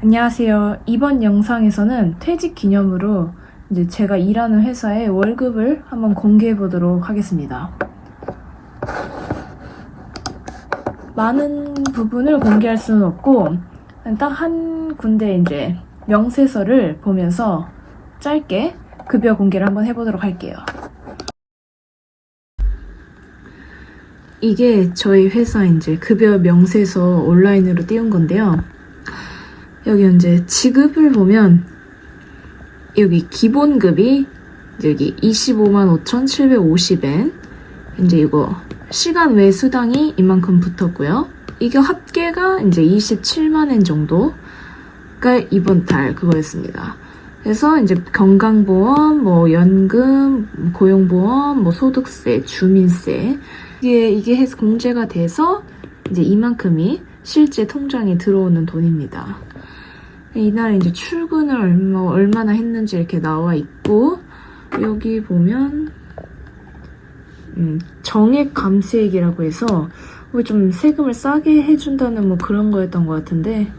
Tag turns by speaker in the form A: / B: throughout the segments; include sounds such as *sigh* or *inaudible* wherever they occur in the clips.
A: 안녕하세요. 이번 영상에서는 퇴직 기념으로 이제 제가 일하는 회사의 월급을 한번 공개해 보도록 하겠습니다. 많은 부분을 공개할 수는 없고 딱 한 군데 이제 명세서를 보면서 짧게 급여 공개를 한번 해보도록 할게요. 이게 저희 회사 이제 급여 명세서 온라인으로 띄운 건데요. 여기 이제 지급을 보면 여기 기본급이 여기 25만 5,750엔 이제 이거 시간 외 수당이 이만큼 붙었고요. 이게 합계가 이제 27만 엔 정도가 이번 달 그거였습니다. 그래서 이제 건강보험, 뭐 연금, 고용보험, 뭐 소득세, 주민세 이게 이게 해서 공제가 돼서 이제 이만큼이 실제 통장에 들어오는 돈입니다. 이날 이제 출근을 얼마, 얼마나 했는지 이렇게 나와 있고 여기 보면 음, 정액 감세액이라고 해서 뭐좀 세금을 싸게 해준다는 뭐 그런 거였던 것 같은데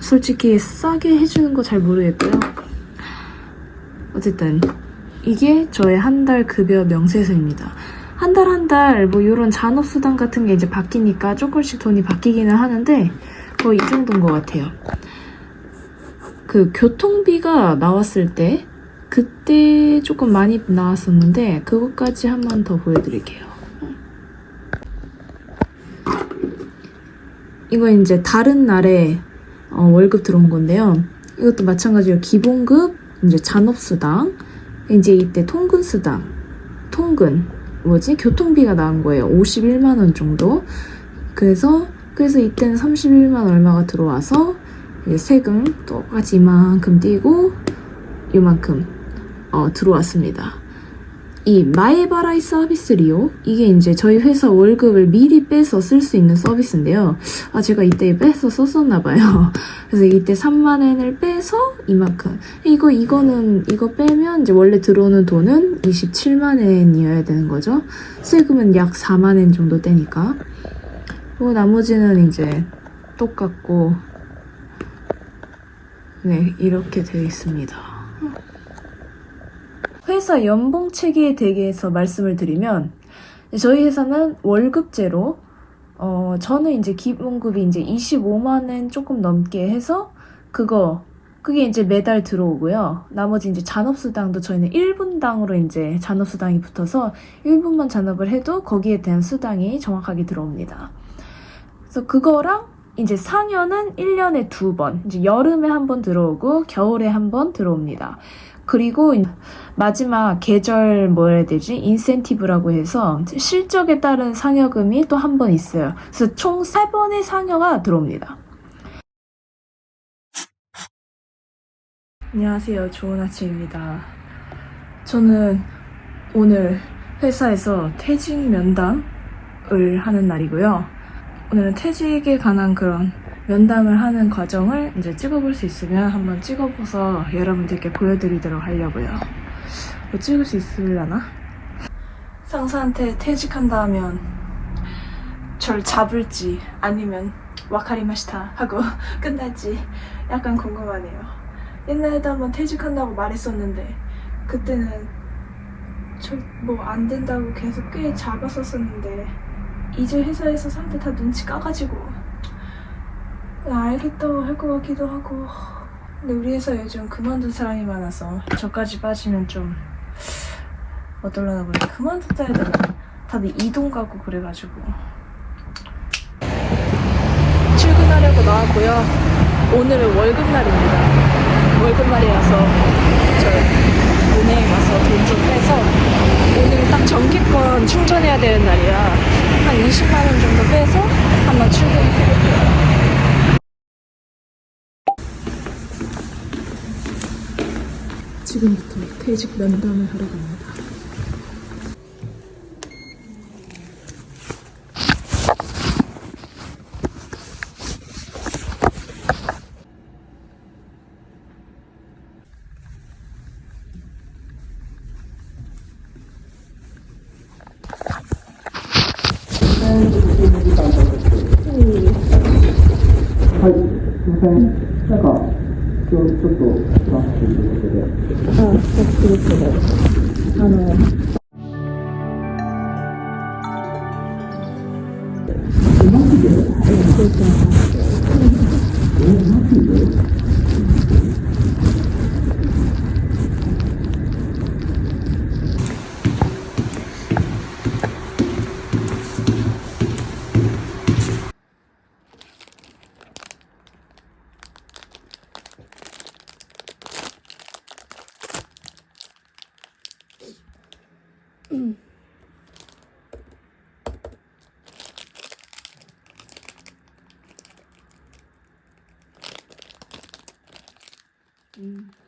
A: 솔직히 싸게 해주는 거 잘 모르겠고요. 어쨌든 이게 저의 한 달 급여 명세서입니다. 한 달 한 달 뭐 이런 잔업수당 같은 게 이제 바뀌니까 조금씩 돈이 바뀌기는 하는데 거의 이 정도인 것 같아요. 그 교통비가 나왔을 때 그때 조금 많이 나왔었는데 그것까지 한 번 더 보여드릴게요. 이거 이제 다른 날에 어, 월급 들어온 건데요. 이것도 마찬가지로 기본급, 이제 잔업수당, 이제 이때 통근수당, 통근, 뭐지? 교통비가 나온 거예요. 51만 원 정도. 그래서 그래서 이때는 31만 얼마가 들어와서 세금 똑같이 이만큼 띄고 이만큼 어, 들어왔습니다. 이 마에바라이 서비스 리오 이게 이제 저희 회사 월급을 미리 빼서 쓸 수 있는 서비스인데요. 아 제가 이때 빼서 썼었나 봐요. *laughs* 그래서 이때 3만 엔을 빼서 이만큼 이거 이거는 이거 빼면 이제 원래 들어오는 돈은 27만 엔이어야 되는 거죠. 세금은 약 4만 엔 정도 떼니까. 그리고 나머지는 이제 똑같고 네 이렇게 되어 있습니다. 회사 연봉 체계에 대해서 말씀을 드리면 저희 회사는 월급제로 어 저는 이제 기본급이 이제 25만 원 조금 넘게 해서 그거 그게 이제 매달 들어오고요. 나머지 이제 잔업수당도 저희는 1분당으로 이제 잔업수당이 붙어서 1분만 잔업을 해도 거기에 대한 수당이 정확하게 들어옵니다. 그래서 그거랑 이제 상여는 1년에 두 번, 이제 여름에 한 번 들어오고 겨울에 한 번 들어옵니다. 그리고 마지막 계절 뭐 해야 되지? 인센티브라고 해서 실적에 따른 상여금이 또 한 번 있어요. 그래서 총세 번의 상여가 들어옵니다. 안녕하세요. 좋은 아침입니다. 저는 오늘 회사에서 퇴직 면담을 하는 날이고요. 오늘은 퇴직에 관한 그런 면담을 하는 과정을 이제 찍어볼 수 있으면 한번 찍어봐서 여러분들께 보여드리도록 하려고요. 뭐 찍을 수 있으려나? 상사한테 퇴직한다 하면 절 잡을지 아니면 와카리마시타 하고 *laughs* 끝날지 약간 궁금하네요. 옛날에도 한번 퇴직한다고 말했었는데 그때는 저뭐안 된다고 계속 꽤 잡았었었는데 이제 회사에서 상대 다 눈치 까가지고. 알겠다고 할 것 같기도 하고. 근데 우리 회사 요즘 그만둔 사람이 많아서 저까지 빠지면 좀 어떨려나 모르 그만뒀다 되나? 다들 이동 가고 그래가지고. 출근하려고 나왔고요. 오늘은 월급날입니다. 월급날이라서 저 은행에 가서 돈 좀 빼서 오늘 딱 정기권 충전해야 되는 날이라 한 20만 원 정도 빼서 한번 출근해볼게요 지금부터 퇴직 면담을 하러 갑니다. はい、すみません。
B: なんか、今日ちょっとスタとい。うことで。
A: あ、スですけど、あの、
B: はい、
A: そう
B: ですね。
A: 嗯。嗯。